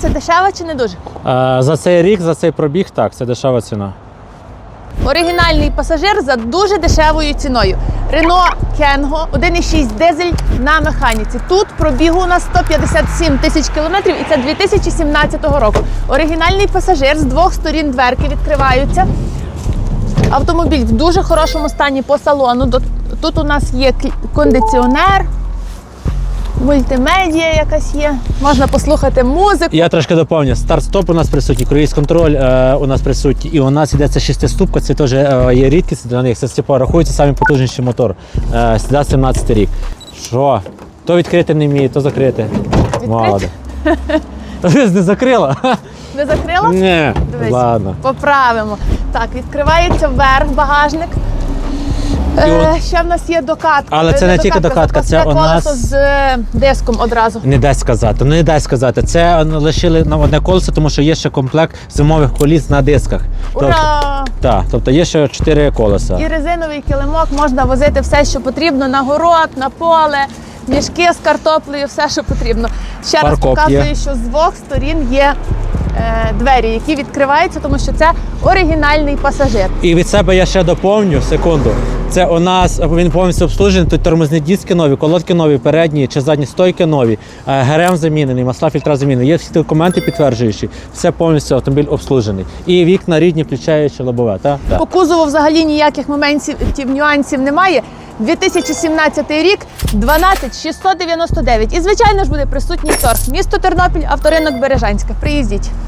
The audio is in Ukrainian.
це дешева чи не дуже? Е, За цей рік, за цей пробіг, так, це дешева ціна. Оригінальний пасажир за дуже дешевою ціною. Renault Kengo 1,6 дизель на механіці. Тут пробігу на 157 тисяч кілометрів, і це 2017 року. Оригінальний пасажир з двох сторін дверки відкриваються. Автомобіль в дуже хорошому стані по салону. Тут у нас є кондиціонер, мультимедія якась є. Можна послухати музику. Я трошки доповню. Старт-стоп у нас присутній, круїз контроль е, у нас присутній. І у нас це шестиступка, це теж е, є рідкість для них. Це типу, рахується самий потужніший мотор. Е, сюди 17 рік. Що? То відкрити не вміє, то закрити. Молоде. Ти не закрила? Не закрила? Ні. Дивись. Ладно. Поправимо. Так, відкривається вверх багажник. І Е, от- ще в нас є докатка. Але це Е, не тільки докатка, це у нас- колесо з е, диском одразу. Не дасть сказати, Ну не дасть сказати. Це лишили на одне колесо, тому що є ще комплект зимових коліс на дисках. Ура! так, тобто є ще чотири колеса. І резиновий килимок можна возити все, що потрібно на город, на поле, мішки з картоплею, все, що потрібно. Ще раз показую, є. що з двох сторін є е, двері, які відкриваються, тому що це оригінальний пасажир. І від себе я ще доповню секунду. Це у нас він повністю обслужений. Тут тормозні диски нові, колодки нові, передні чи задні стойки нові, е, ГРМ замінений, масла фільтра замінені. Є всі документи підтверджуючі. Все повністю автомобіль обслужений. І вікна рідні, включаючи лобове. Та? По кузову взагалі ніяких моментів нюансів немає. 2017 рік 12699. І звичайно ж буде присутній торг. Місто Тернопіль, авторинок Бережанська. Приїздіть.